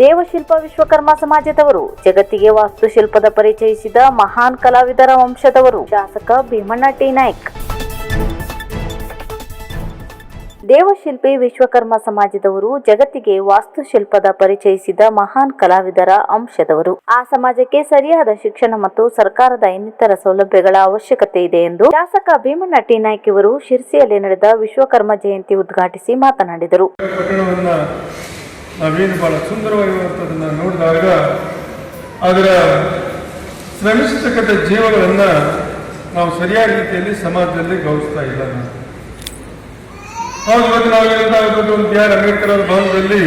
ದೇವಶಿಲ್ಪ ವಿಶ್ವಕರ್ಮ ಸಮಾಜದವರು, ಜಗತ್ತಿಗೆ ವಾಸ್ತುಶಿಲ್ಪದ ಪರಿಚಯಿಸಿದ ಮಹಾನ್ ಕಲಾವಿದರ ವಂಶದವರು. ಶಾಸಕ ಭೀಮಣ್ಣ ಟಿ. ನಾಯ್ಕ್. ದೇವಶಿಲ್ಪಿ ವಿಶ್ವಕರ್ಮ ಸಮಾಜದವರು, ಜಗತ್ತಿಗೆ ವಾಸ್ತುಶಿಲ್ಪದ ಪರಿಚಯಿಸಿದ ಮಹಾನ್ ಕಲಾವಿದರ ಅಂಶದವರು ಆ ಸಮಾಜಕ್ಕೆ ಸರಿಯಾದ ಶಿಕ್ಷಣ ಮತ್ತು ಸರ್ಕಾರದ ಇನ್ನಿತರ ಸೌಲಭ್ಯಗಳ ಅವಶ್ಯಕತೆ ಇದೆ ಎಂದು ಶಾಸಕ ಭೀಮಣ್ಣ ಟಿ. ನಾಯ್ಕ್ ಇವರು ಶಿರ್ಸಿಯಲ್ಲಿ ನಡೆದ ವಿಶ್ವಕರ್ಮ ಜಯಂತಿ ಉದ್ಘಾಟಿಸಿ ಮಾತನಾಡಿದರು. ನಾವೇನು ಭಾಳ ಸುಂದರವಾಗಿರುವಂಥದ್ದನ್ನು ನೋಡಿದಾಗ ಅದರ ಶ್ರಮಿಸತಕ್ಕಂಥ ಜೀವಗಳನ್ನು ನಾವು ಸರಿಯಾದ ರೀತಿಯಲ್ಲಿ ಸಮಾಜದಲ್ಲಿ ಗೌರವಿಸ್ತಾ ಇಲ್ಲ ನಾವು. ಹೌದು, ಇವತ್ತು ನಾವು ಏನಾಗುತ್ತೆ ಒಂದು ಬಿ ಆರ್ ಅಂಬೇಡ್ಕರ್ ಅವರ ಭವನದಲ್ಲಿ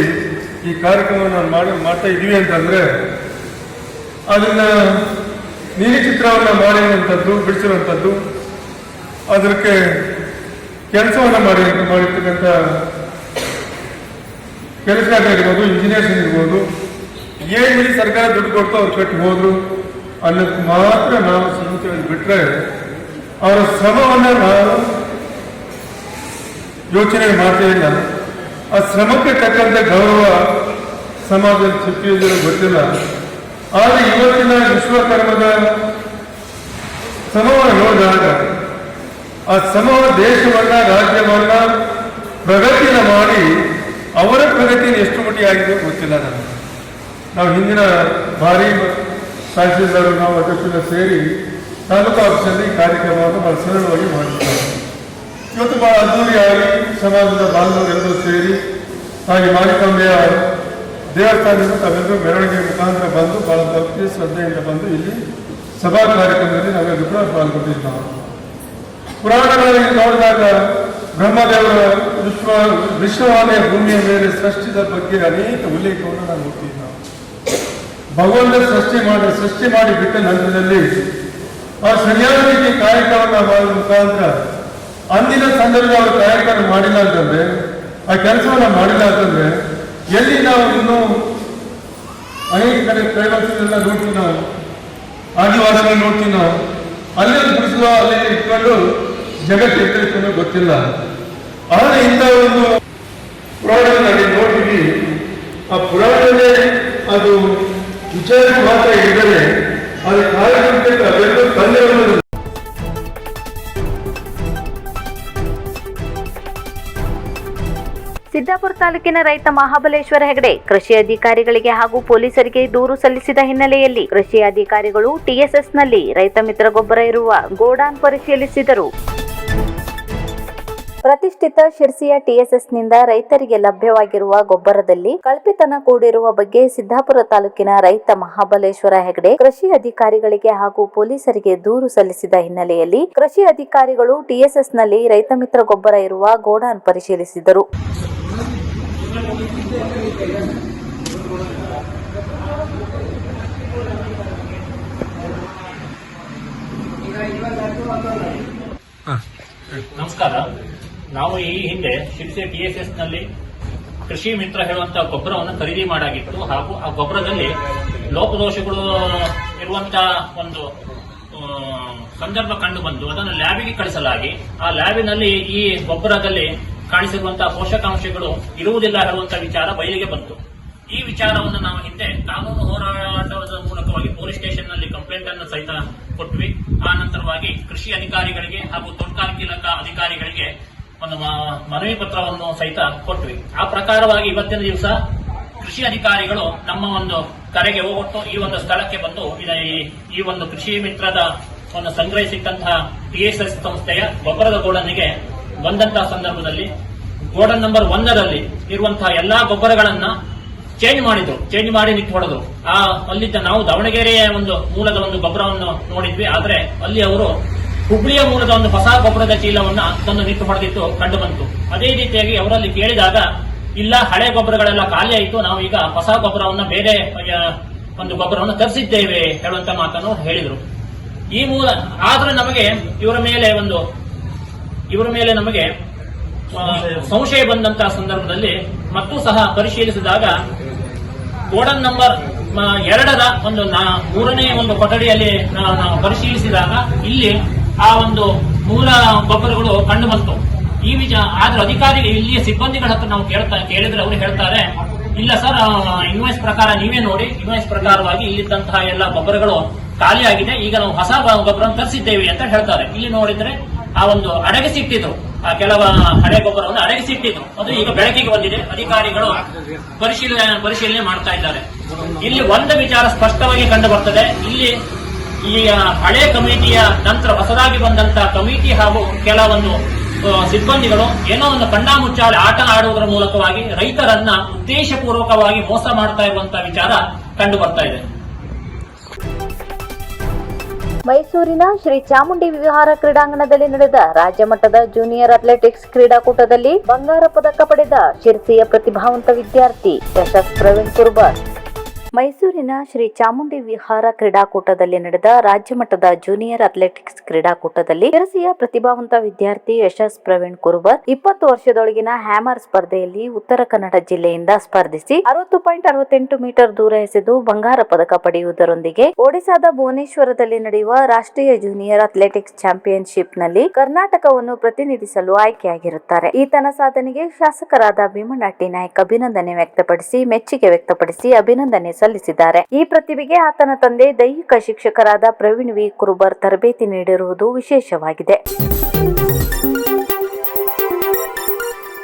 ಈ ಕಾರ್ಯಕ್ರಮವನ್ನು ಮಾಡಿ, ಮಾಡ್ತಾ ಇದ್ದೀವಿ ಅಂತಂದರೆ ಅದನ್ನು ನೀಲಿ ಚಿತ್ರವನ್ನು ಮಾಡಿರುವಂಥದ್ದು, ಬಿಡಿಸಿರುವಂಥದ್ದು, ಅದಕ್ಕೆ ಕೆಲಸವನ್ನು ಮಾಡಿ, ಮಾಡಿರ್ತಕ್ಕಂಥ ಕೆಲಸಗಾರ ಇರ್ಬೋದು ಇಂಜಿನಿಯರ್ಸ್ ಇರ್ಬೋದು ಏನಿದೆ ಸರ್ಕಾರ ದುಡ್ಡು ಕೊಟ್ಟು ಅವ್ರು ಕಟ್ಟಿ ಹೋದ್ರು ಅನ್ನೋದು ಮಾತ್ರ ನಾವು ಸೀಮಿತವಾಗಿ ಬಿಟ್ಟರೆ ಅವರ ಶ್ರಮವನ್ನು ನಾವು ಯೋಚನೆ ಮಾಡ್ತಾ ಇಲ್ಲ. ಆ ಶ್ರಮಕ್ಕೆ ತಕ್ಕಂತೆ ಗೌರವ ಸಮಾಜದಲ್ಲಿ ಸಿಕ್ಕಿದ್ರು ಗೊತ್ತಿಲ್ಲ. ಆದರೆ ಇವತ್ತಿನ ವಿಶ್ವಕರ್ಮದ ಶ್ರಮವನ್ನು ನೋಡಿದಾಗ, ಆ ಸಮವ ದೇಶವನ್ನ ರಾಜ್ಯವನ್ನ ಪ್ರಗತಿನ ಮಾಡಿ ಅವರ ಪ್ರಗತಿ ಎಷ್ಟು ಮಟ್ಟಿಗೆ ಆಗಿದೆ ಗೊತ್ತಿಲ್ಲ ನನಗೆ. ನಾವು ಹಿಂದಿನ ಬಾರಿ ತಹಸೀಲ್ದಾರ್ ನಾವು ಅಧ್ಯಕ್ಷರು ಸೇರಿ ತಾಲೂಕು ಆಫೀಸಲ್ಲಿ ಕಾರ್ಯಕ್ರಮವನ್ನು ಬಹಳ ಸರಳವಾಗಿ ಮಾಡಿದ್ದೇವೆ ಇವತ್ತು ಬಹಳ ಅದ್ದೂರಿಯಾಗಿ ಸಮಾಜದ ಬಾಂಧವರೆಲ್ಲರೂ ಸೇರಿ, ಹಾಗೆ ಮಾರಿಕಾಂಬೆಯ ದೇವಸ್ಥಾನದಿಂದ ತಾವೆಲ್ಲರೂ ಮೆರವಣಿಗೆ ಮುಖಾಂತರ ಬಂದು ಬಹಳ ಭಕ್ತಿ, ಶ್ರದ್ಧೆಯಿಂದ ಬಂದು ಇಲ್ಲಿ ಸಭಾ ಕಾರ್ಯಕ್ರಮದಲ್ಲಿ ನಾವೆಲ್ಲರೂ ಕೂಡ ಪಾಲ್ಗೊಂಡಿದ್ದು ನಾವು ಪುರಾಣಗಳಲ್ಲಿ ನೋಡಿದಾಗ ಬ್ರಹ್ಮದೇವರ ವಿಶ್ವ ವಿಶ್ವವಾಣಿಯ ಭೂಮಿಯ ಮೇಲೆ ಸೃಷ್ಟಿದ ಬಗ್ಗೆ ಅನೇಕ ಉಲ್ಲೇಖವನ್ನು ನಾವು ನೋಡ್ತೀವಿ ನಾವು ಭಗವಂತ ಸೃಷ್ಟಿ ಮಾಡಿ ಸೃಷ್ಟಿ ಮಾಡಿ ಬಿಟ್ಟ ನಂತರದಲ್ಲಿ ಆ ಸರಿಯಾದ ರೀತಿ ಕಾರ್ಯಕ್ರಮವನ್ನು ಮಾಡುವ ಮುಖಾಂತರ ಅಂದಿನ ಸಂದರ್ಭದಲ್ಲಿ ಅವರು ಕಾರ್ಯಕ್ರಮ ಮಾಡಿಲ್ಲ ಅಂತಂದ್ರೆ, ಆ ಕೆಲಸವನ್ನು ಮಾಡಿಲ್ಲ ಅಂತಂದ್ರೆ ಎಲ್ಲಿ ನಾವು ಇನ್ನೂ ಅನೇಕ ಕಡೆ ಕೈವರ್ತಿನೆಲ್ಲ ನೋಡ್ತೀವಿ ನಾವು ಆದಿವಾಸಿಗಳು ನೋಡ್ತೀವಿ ನಾವು ಅಲ್ಲಿ ಬಿಡಿಸುವ ಅಲ್ಲಿ ಇಟ್ಕೊಂಡು ಜಗತ್ತು ಎತ್ತರಿಕೊಂಡು ಗೊತ್ತಿಲ್ಲ. ಆದರೆ ಇಂಥ ಒಂದು ಪುರಾಣದಲ್ಲಿ ನೋಡಿದ್ವಿ ಆ ಪುರಾಣವೇ ಅದು ವಿಚಾರ ಮಾತ್ರ ಇದ್ದರೆ ಅದು ಕಾರ್ಯಕ್ರಮಕ್ಕೆ ಅವೆಲ್ಲೂ ಕಲ್ಯಾಣ ಸಿದ್ದಾಪುರ ತಾಲೂಕಿನ ರೈತ ಮಹಾಬಲೇಶ್ವರ ಹೆಗಡೆ ಕೃಷಿ ಅಧಿಕಾರಿಗಳಿಗೆ ಹಾಗೂ ಪೊಲೀಸರಿಗೆ ದೂರು ಸಲ್ಲಿಸಿದ ಹಿನ್ನೆಲೆಯಲ್ಲಿ ಕೃಷಿ ಅಧಿಕಾರಿಗಳು ಟಿಎಸ್ಎಸ್ನಲ್ಲಿ ರೈತ ಮಿತ್ರ ಗೊಬ್ಬರ ಇರುವ ಗೋಡಾನ್ ಪರಿಶೀಲಿಸಿದರು. ಪ್ರತಿಷ್ಠಿತ ಶಿರ್ಸಿಯ ಟಿಎಸ್ಎಸ್ನಿಂದ ರೈತರಿಗೆ ಲಭ್ಯವಾಗಿರುವ ಗೊಬ್ಬರದಲ್ಲಿ ಕಲ್ಪಿತನ ಕೂಡಿರುವ ಬಗ್ಗೆ ಸಿದ್ದಾಪುರ ತಾಲೂಕಿನ ರೈತ ಮಹಾಬಲೇಶ್ವರ ಹೆಗಡೆ ಕೃಷಿ ಅಧಿಕಾರಿಗಳಿಗೆ ಹಾಗೂ ಪೊಲೀಸರಿಗೆ ದೂರು ಸಲ್ಲಿಸಿದ ಹಿನ್ನೆಲೆಯಲ್ಲಿ ಕೃಷಿ ಅಧಿಕಾರಿಗಳು ಟಿಎಸ್ಎಸ್ನಲ್ಲಿ ರೈತ ಮಿತ್ರ ಗೊಬ್ಬರ ಇರುವ ಗೋಡಾನ್ ಪರಿಶೀಲಿಸಿದರು. ನಮಸ್ಕಾರ. ನಾವು ಈ ಹಿಂದೆ ಶಿರ್ಸೆ ಟಿ ಎಸ್ ಎಸ್ನಲ್ಲಿ ಕೃಷಿ ಮಿತ್ರ ಹೇಳುವಂತಹ ಗೊಬ್ಬರವನ್ನು ಖರೀದಿ ಮಾಡಾಗಿತ್ತು ಹಾಗೂ ಆ ಗೊಬ್ಬರದಲ್ಲಿ ಲೋಪದೋಷಗಳು ಇರುವಂತಹ ಒಂದು ಸಂದರ್ಭ ಕಂಡು ಬಂದು ಅದನ್ನು ಲ್ಯಾಬಿಗೆ ಕಳಿಸಲಾಗಿ. ಆ ಲ್ಯಾಬಿನಲ್ಲಿ ಈ ಗೊಬ್ಬರದಲ್ಲಿ ಕಾಣಿಸಿರುವಂತಹ ಪೋಷಕಾಂಶಗಳು ಇರುವುದಿಲ್ಲ ಹೇಳುವಂತಹ ವಿಚಾರ ಬಯಲಿಗೆ ಬಂತು. ಈ ವಿಚಾರವನ್ನು ನಾವು ಹಿಂದೆ ಕಾನೂನು ಹೋರಾಟದ ಮೂಲಕವಾಗಿ ಪೊಲೀಸ್ ಸ್ಟೇಷನ್ನಲ್ಲಿ ಕಂಪ್ಲೇಂಟ್ ಅನ್ನು ಸಹಿತ ಕೊಟ್ವಿ. ಆ ನಂತರವಾಗಿ ಕೃಷಿ ಅಧಿಕಾರಿಗಳಿಗೆ ಹಾಗೂ ತೋಟಗಾರಿಕೆ ಇಲಾಖಾ ಅಧಿಕಾರಿಗಳಿಗೆ ಒಂದು ಮನವಿ ಪತ್ರವನ್ನು ಸಹಿತ ಕೊಟ್ವಿ. ಆ ಪ್ರಕಾರವಾಗಿ ಇವತ್ತಿನ ದಿವಸ ಕೃಷಿ ಅಧಿಕಾರಿಗಳು ನಮ್ಮ ಒಂದು ಕರೆಗೆ ಹೋಗೊಟ್ಟು ಈ ಒಂದು ಸ್ಥಳಕ್ಕೆ ಬಂದು ಈ- ಒಂದು ಕೃಷಿ ಮಿತ್ರದ ಒಂದು ಸಂಗ್ರಹಿಸಿಟ್ಟಂತಹ ಪಿಎಸ್ಎಸ್ ಸಂಸ್ಥೆಯ ಗೊಬ್ಬರದ ಗೋಡನಿಗೆ ಬಂದಂತಹ ಸಂದರ್ಭದಲ್ಲಿ ಗೋಡನ್ ನಂಬರ್ ಒಂದರಲ್ಲಿ ಇರುವಂತಹ ಎಲ್ಲಾ ಗೊಬ್ಬರಗಳನ್ನ ಚೇಂಜ್ ಮಾಡಿದ್ರು. ಚೇಂಜ್ ಮಾಡಿ ಹೊಡೆದ್ರು. ಆ ಅಲ್ಲಿದ್ದ ನಾವು ದಾವಣಗೆರೆಯ ಒಂದು ಮೂಲದ ಒಂದು ಗೊಬ್ಬರವನ್ನು ನೋಡಿದ್ವಿ. ಆದ್ರೆ ಅಲ್ಲಿ ಅವರು ಹುಬ್ಳಿಯ ಮೂಲದ ಒಂದು ಹೊಸ ಗೊಬ್ಬರದ ಚೀಲವನ್ನ ತಂದು ನಿಟ್ಟು ಹೊಡೆದಿತ್ತು, ಕಂಡು ಬಂತು. ಅದೇ ರೀತಿಯಾಗಿ ಅವರಲ್ಲಿ ಕೇಳಿದಾಗ, ಇಲ್ಲ, ಹಳೆ ಗೊಬ್ಬರಗಳೆಲ್ಲ ಖಾಲಿ ಆಯಿತು, ನಾವು ಈಗ ಹೊಸ ಗೊಬ್ಬರವನ್ನ ಬೇರೆ ಒಂದು ಗೊಬ್ಬರವನ್ನು ತರಿಸಿದ್ದೇವೆ ಹೇಳುವಂತ ಮಾತನ್ನು ಹೇಳಿದರು. ಈ ಮೂಲ, ಆದ್ರೆ ನಮಗೆ ಇವರ ಮೇಲೆ ಒಂದು, ಇವರ ಮೇಲೆ ನಮಗೆ ಸಂಶಯ ಬಂದಂತಹ ಸಂದರ್ಭದಲ್ಲಿ ಮತ್ತೂ ಸಹ ಪರಿಶೀಲಿಸಿದಾಗ ಗೋಡನ್ ನಂಬರ್ ಎರಡರ ಒಂದು ಮೂರನೇ ಒಂದು ಕೊಠಡಿಯಲ್ಲಿ ಪರಿಶೀಲಿಸಿದಾಗ, ಇಲ್ಲಿ ಆ ಒಂದು ಮೂಲ ಗೊಬ್ಬರಗಳು ಕಂಡು ಬಂತು. ಈ ವಿಚಾರ ಆದ್ರೆ ಅಧಿಕಾರಿ ಇಲ್ಲಿಯ ಸಿಬ್ಬಂದಿಗಳ ಹತ್ರ ನಾವು ಕೇಳ್ತಾ, ಕೇಳಿದ್ರೆ ಅವರು ಹೇಳ್ತಾರೆ, ಇಲ್ಲ ಸರ್ ಇನ್ವಾಯ್ಸ್ ಪ್ರಕಾರ ನೀವೇ ನೋಡಿ ಇನ್ವಾಯ್ಸ್ ಪ್ರಕಾರವಾಗಿ ಇಲ್ಲಿದ್ದಂತಹ ಎಲ್ಲ ಗೊಬ್ಬರಗಳು ಖಾಲಿ ಆಗಿದೆ, ಈಗ ನಾವು ಹೊಸ ಗೊಬ್ಬರ ತರಿಸಿದ್ದೇವೆ ಅಂತ ಹೇಳ್ತಾರೆ. ಇಲ್ಲಿ ನೋಡಿದ್ರೆ ಆ ಒಂದು ಅಡಗಿಸಿಟ್ಟಿದ್ರು ಆ ಕೆಲವ ಹಳೆ ಗೊಬ್ಬರವನ್ನು ಅಡಗಿಸಿಟ್ಟಿದ್ರು ಅದು ಈಗ ಬೆಳಕಿಗೆ ಬಂದಿದೆ. ಅಧಿಕಾರಿಗಳು ಪರಿಶೀಲನೆ ಪರಿಶೀಲನೆ ಮಾಡ್ತಾ ಇದ್ದಾರೆ. ಇಲ್ಲಿ ಒಂದು ವಿಚಾರ ಸ್ಪಷ್ಟವಾಗಿ ಕಂಡು ಬರ್ತದೆ. ಇಲ್ಲಿ ಆ, ಹಳೆ ಕಮಿಟಿಯ ನಂತರ ಹೊಸದಾಗಿ ಬಂದಂತಹ ಕಮಿಟಿ ಹಾಗೂ ಕೆಲವೊಂದು ಸಿಬ್ಬಂದಿಗಳು ಏನೋ ಒಂದು ಕಣ್ಣಾಮುಚ್ಚಾಲೆ ಆಟ ಆಡುವುದರ ಮೂಲಕವಾಗಿ ರೈತರನ್ನ ಉದ್ದೇಶಪೂರ್ವಕವಾಗಿ ಮೋಸ ಮಾಡ್ತಾ ಇರುವಂತಹ ವಿಚಾರ ಕಂಡು ಬರ್ತಾ ಇದೆ. ಮೈಸೂರಿನ ಶ್ರೀ ಚಾಮುಂಡಿ ವಿಹಾರ ಕ್ರೀಡಾಂಗಣದಲ್ಲಿ ನಡೆದ ರಾಜ್ಯ ಮಟ್ಟದ ಜೂನಿಯರ್ ಅಥ್ಲೆಟಿಕ್ಸ್ ಕ್ರೀಡಾಕೂಟದಲ್ಲಿ ಬಂಗಾರ ಪದಕ ಪಡೆದ ಶಿರ್ಸಿಯ ಪ್ರತಿಭಾವಂತ ವಿದ್ಯಾರ್ಥಿ ಯಶಸ್ ಪ್ರವೀಣ್ ಕುರ್ಬರ್. ಮೈಸೂರಿನ ಶ್ರೀ ಚಾಮುಂಡಿ ವಿಹಾರ ಕ್ರೀಡಾಕೂಟದಲ್ಲಿ ನಡೆದ ರಾಜ್ಯ ಮಟ್ಟದ ಜೂನಿಯರ್ ಅಥ್ಲೆಟಿಕ್ಸ್ ಕ್ರೀಡಾಕೂಟದಲ್ಲಿ ಶಿರಸಿಯ ಪ್ರತಿಭಾವಂತ ವಿದ್ಯಾರ್ಥಿ ಯಶಸ್ ಪ್ರವೀಣ್ ಕುರುಬರ್ ಇಪ್ಪತ್ತು ವರ್ಷದೊಳಗಿನ ಹ್ಯಾಮರ್ ಸ್ಪರ್ಧೆಯಲ್ಲಿ ಉತ್ತರ ಕನ್ನಡ ಜಿಲ್ಲೆಯಿಂದ ಸ್ಪರ್ಧಿಸಿ ಅರವತ್ತು ಪಾಯಿಂಟ್ ಅರವತ್ತೆಂಟು ಮೀಟರ್ ದೂರ ಎಸೆದು ಬಂಗಾರ ಪದಕ ಪಡೆಯುವುದರೊಂದಿಗೆ ಒಡಿಶಾದ ಭುವನೇಶ್ವರದಲ್ಲಿ ನಡೆಯುವ ರಾಷ್ಟ್ರೀಯ ಜೂನಿಯರ್ ಅಥ್ಲೆಟಿಕ್ಸ್ ಚಾಂಪಿಯನ್ಶಿಪ್ನಲ್ಲಿ ಕರ್ನಾಟಕವನ್ನು ಪ್ರತಿನಿಧಿಸಲು ಆಯ್ಕೆಯಾಗಿರುತ್ತಾರೆ. ಈತನ ಸಾಧನೆಗೆ ಶಾಸಕರಾದ ಭೀಮಣ್ಣ ಟಿ ನಾಯ್ಕ್ ಅಭಿನಂದನೆ ವ್ಯಕ್ತಪಡಿಸಿ, ಮೆಚ್ಚುಗೆ ವ್ಯಕ್ತಪಡಿಸಿ ಅಭಿನಂದನೆ ಸಲ್ಲಿಸಿದ್ದಾರೆ. ಈ ಪ್ರತಿಭೆಗೆ ಆತನ ತಂದೆ ದೈಹಿಕ ಶಿಕ್ಷಕರಾದ ಪ್ರವೀಣ್ ವಿ. ಕುರುಬರ್ ತರಬೇತಿ ನೀಡಿರುವುದು ವಿಶೇಷವಾಗಿದೆ.